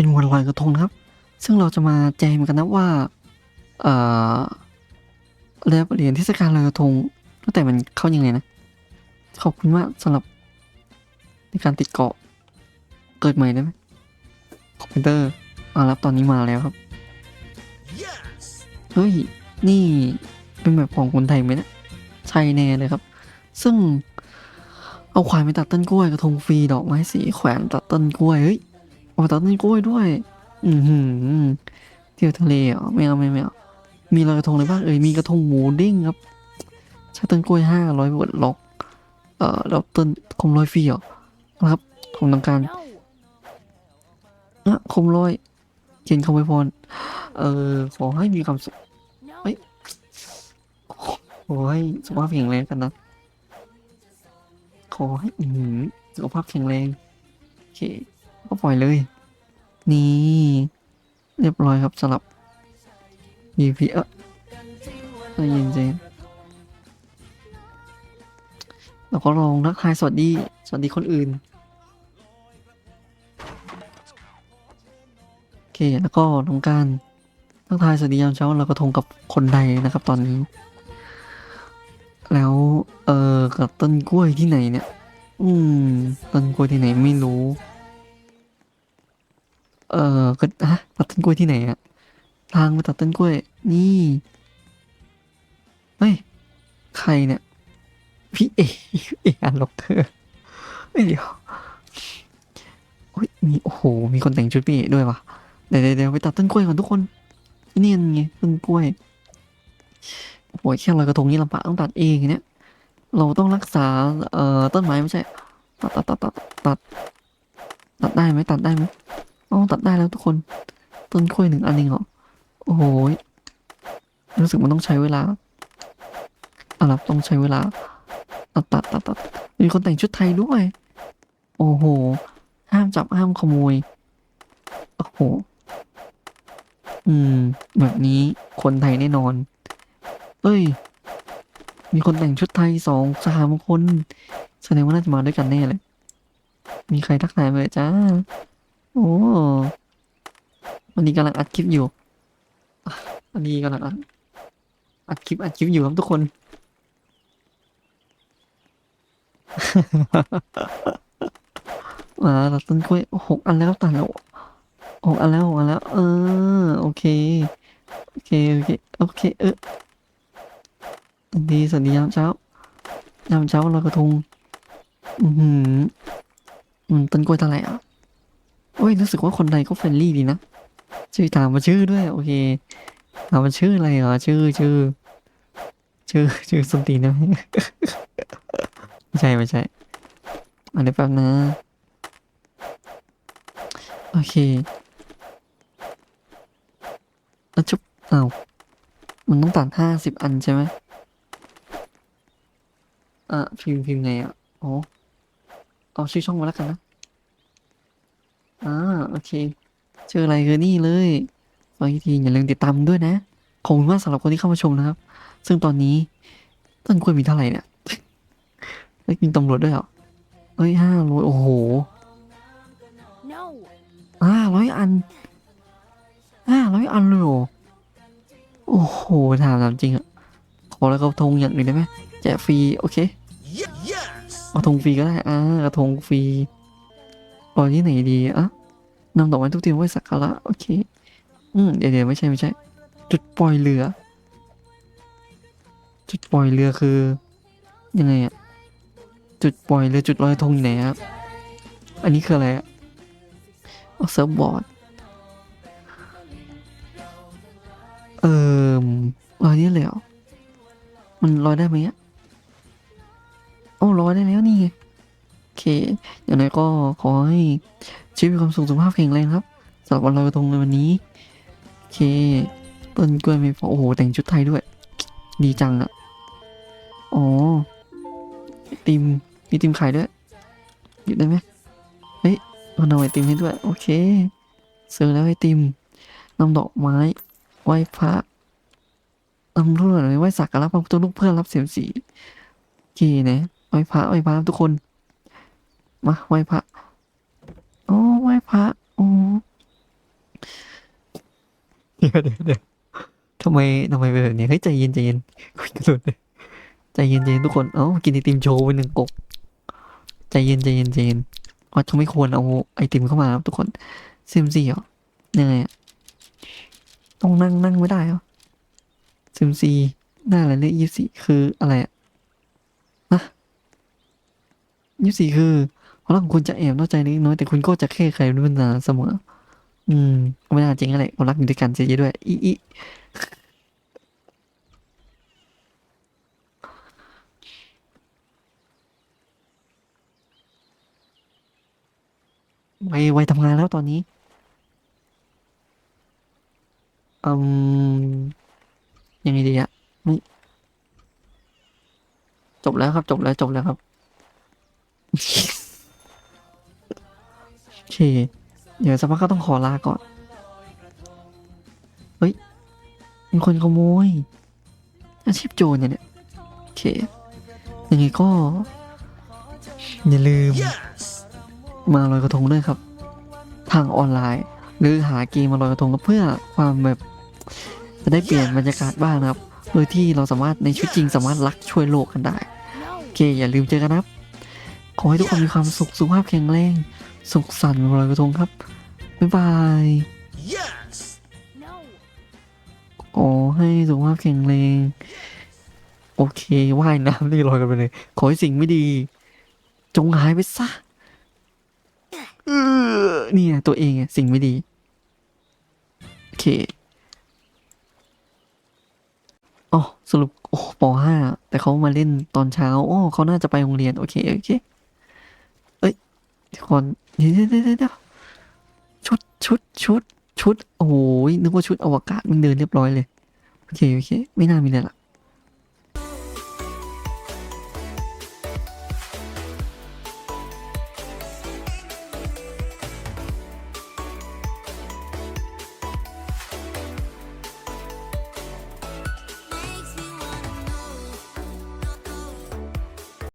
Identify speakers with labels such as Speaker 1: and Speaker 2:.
Speaker 1: เป็นวันลอยกระทงนะครับ ซึ่งเราจะมาแจมกันนะว่าเอ่อแล้วเหรียญเทศกาลลอยกระทงตั้งแต่มันเข้ายังไงนะ ขอบคุณมากสำหรับ ในการติดเกาะเกิดใหม่ได้ไหมคอมพิวเตอร์อารับตอนนี้มาแล้วครับ เฮ้ย นี่เป็นแบบของคนไทยไหมนะใช่แน่เลยครับ ซึ่งเอาควายไปตัดต้นกล้วยกระทงฟรีดอกไม้สีแขวนตัดต้นกล้วยเฮ้ย อาไปตัดต้นกล้วยด้วย อือหือเที่ยวทะเลเหรอไม่เอาไม่เอาไม่เอามีลอยกระทงอะไรบ้างเอ่ยมีกระทงหมูเด้งครับใช้ต้นกล้วยห้าร้อยบทล็อก เอ่อแล้วต้นคมร้อยฟรีเหรอครับผมต้องการนะคมร้อยเขียนคำไว้พรเออขอให้มีความสุข
Speaker 2: No.
Speaker 1: Wait. ขอให้สุขภาพแข็งแรงกันนะ ขอให้อืสุขภาพแข็งแรงโอเค ก็ปล่อยเลย นี่ เรียบร้อยครับสำหรับ EP เออใจเย็นใจนเราก็ลองทักทายสวัสดี สวัสดีคนอื่น โอเค แล้วก็น้องการทักทายสวัสดียามเช้าเรากระทงกับคนใดนะครับตอนนี้ แล้ว เออกับต้นกล้วยที่ไหนเนี่ย อืม ต้นกล้วยที่ไหนไม่รู้ เออก็ฮะตัดต้นกล้วยที่ไหนอะทางมาตัดต้นกล้วย นี่เฮ้ยใครเนี่ย พี่เอเออันล็อกเกอร์เฮ้เดี๋ยวโอ้ยมีโอ้โห มีคนแต่งชุดพี่เอด้วยวะเดี๋ยวเดี๋ยวไปตัดต้นกล้วยก่อนทุกคนนี่ไงต้นกล้วยโอ้โหแค่ลอยกระทงนี่ลำบากต้องตัดเองเนี่ย เราต้องรักษาเอ่อต้นไม้ไม่ใช่ ตัดตัดตัดตัดตัดตัดได้ไหมตัดได้ไหม อ๋อตัดได้แล้วทุกคน ต้นกล้วยหนึ่งอันเองเหรอ โอ้โหยรู้สึกมันต้องใช้เวลาอาล่ะต้องใช้เวลา ตัดตัดตัดตัดมีคนแต่งชุดไทยด้วย โอ้โห ห้ามจับห้ามขโมย โอ้โห อืม แบบนี้คนไทยแน่นอน เอ้ย มีคนแต่งชุดไทยสองสามคน แสดงว่าน่าจะมาด้วยกันแน่เลย มีใครทักทายมาเลยจ้า โอ้วันนี้กำลังอัดคลิปอยู่อันนี้กำลังอัดอัดคลิปอัดคลิปอยู่ครับทุกคน มาตัดต้นกล้วยหกอันแล้วตัดแล้วหกอันแล้วหกอันแล้ว เออ โอเค โอเค โอเค โอเค เออสวัสดีสวัสดียามเช้ายามเช้าลอยกระทง อือหืออืมต้นกล้วยเท่าไหร่อะ โอ้ยรู้สึกว่าคนไทยก็เฟรนลี่ดีนะชื่อถามมาชื่อด้วย โอเคถามมาชื่ออะไรเหรอชื่อชื่อ ชื่อชื่อสมตีนะไม่ใช่ไม่ใช่อันนี้แป๊บนะ โอเคแล้วชุบเอามันต้องตัดห้าสิบอันใช่ไหมอะพิมพ์พิมพ์ไงอะอ๋อเอาชื่อช่องมาแล้วกันนะ โอเคเจออะไรคือนี่เลยฟังอีกทีอย่าลืมติดตามด้วยนะขอบคุณมากสำหรับคนที่เข้ามาชมนะครับ ซึ่งตอนนี้ต้นกล้วยมีเท่าไหร่เนี่ยเฮ้ยมีตำรวจด้วยเหรอเอ้ยห้าร้อยโอ้โห
Speaker 2: No.
Speaker 1: ห้าร้อยอันห้าร้อยอันเลยเหรอโอ้โหถามถามจริงอะขอแล้วกระทงอย่างอื่นได้ไหมแจกฟรีโอเค
Speaker 3: Ye- yes!
Speaker 1: กระทงฟรีก็ได้อ่ากระทงฟรีปล่อยที่ไหนดีอะ นำดอกไม้ทุกทีไว้สักการะโอเค อืมเดี๋ยวไม่ใช่ไม่ใช่ จุดปล่อยเรือ จุดปล่อยเรือคือ ยังไงอะจุดปล่อยเรือจุดลอยกระทงอยู่ไหนครับอันนี้คืออะไรอะเอเซิร์ฟบอร์ดเอ่อลอยนี่เลยเหรอมันลอยได้ไหมอะโอ้ลอยได้แล้วนี่ไง เคอย่างไรก็ขอให้ชีวิตมีความสุขสุขภาพแข็งแรงครับสำหรับวันลอยกระทงในวันนี้โอเค ต้นกล้วยไม่พอโอ้โหแต่งชุดไทยด้วย ดีจังอะอ๋อไอติมมีติมขายด้วยหยิบได้ไหมเฮ้ยมันเอาไอติมให้ด้วย โอเคซื้อแล้วไอติมนำดอกไม้ไหว้พระนำรุ่นอะไรไหว้สักการะพระพุทธรูปเพื่อรับเสียงสีโอเคนะไหว้พระไหว้พระทุกคน มาไหว้พระโอ้ไหว้พระโอ้ดี๋ยวเดี๋ยวเดี๋ยวทำไมทำไมเป็นแบบนี้เฮ้ยใจเย็นใจเย็นคุยกันเลยใจเย็นใจเย็นทุกคนเอ้ากินไอติมโชว์ไปหนึ่งกบใจเย็นใจเย็นใจเย็นอ๋อจะไม่ควรเอาไอติมเข้ามาครับทุกคนเซมซี่เหรอยังไงอะต้องนั่งนั่งไม่ได้เหรอเซมซีหน้าอะไรเลขยี่สี่คืออะไรอะนะยี่สี่คือเพ ราะของคุณจะแอบนอกใจเล็กน้อยแต่คุณก็จะแค่ใครรู้นานเสมอ อืมไม่น่าจริงอะไรคนรักอยู่ด้วยกันเสียด้วย อีอีไวไวทำงานแล้วตอนนี้ อืม ยังไงดีอะไม่จบแล้วครับ จบแล้ว จบแล้วครับโอ เค เดี๋ยวสักพักก็ต้องขอลาก่อน เฮ้ยมีคนขโมย อาชีพโจรเนี่ยเนี่ยโอเค ยังไงก็ อย่าลืม มาลอยกระทงด้วยครับ ทางออนไลน์ หรือหาเกมมาลอยกระทงก็เพื่อความแบบจะได้เปลี่ยนบรรยากาศบ้างนะครับ โดยที่เราสามารถในชีวิตจริงสามารถรักช่วยโลกกันได้ โอเค อย่าลืมเจอกันนะครับ ขอให้ทุกคนมีความสุข สุขภาพแข็งแรง สุขสันต์วันลอยกระทงครับ บ๊ายบาย
Speaker 3: Yes.
Speaker 2: No.
Speaker 1: ขอให้สุขภาพแข็งแรง โอเค ว่ายน้ำนี่ลอยกันไปเลย ขอให้สิ่งไม่ดี จงหายไปซะเออเนี่ย ตัวเองอะสิ่งไม่ดี โอเคอ๋อสรุป โอ้ปห้าแต่เขามาเล่นตอนเช้า โอ้เขาน่าจะไปโรงเรียน โอเค โอเคเอ้ยเดี๋ยวก่ อนเดี๋ยวเดี๋ยวเดี๋ยวเดี๋ยวชุดชุดชุดชุดโอ้ยนึกว่าชุดอวกาศมันเดินเรียบร้อยเลย โอเค โอเค ไม่น่ามีอะไรละ